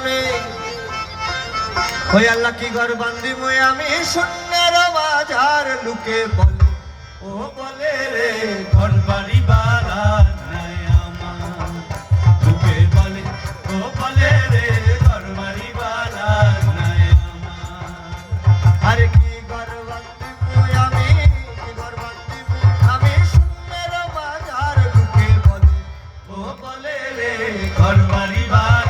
আমি। ওই আল্লাহ কি ঘর বান্দি মই আমি? শূন্যের বাজার লুকে বলে, ও বলে রে, ঘর বাড়ি বাড়া ঘর বাড়ি বাড়ি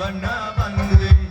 வண்ண வந்து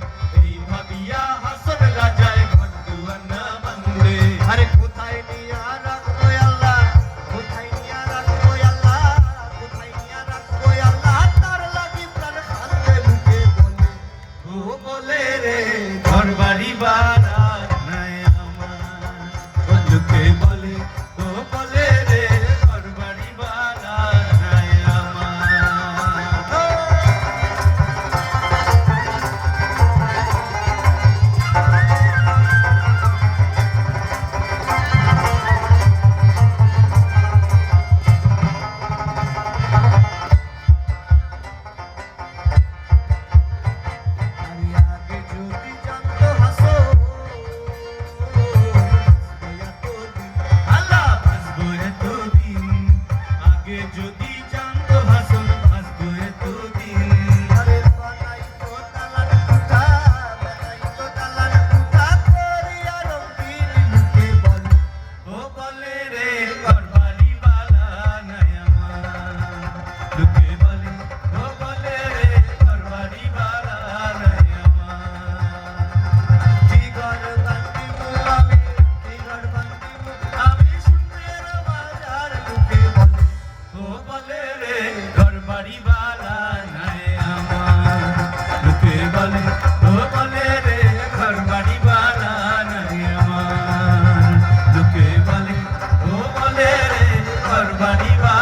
Mahasan. Bani Bani.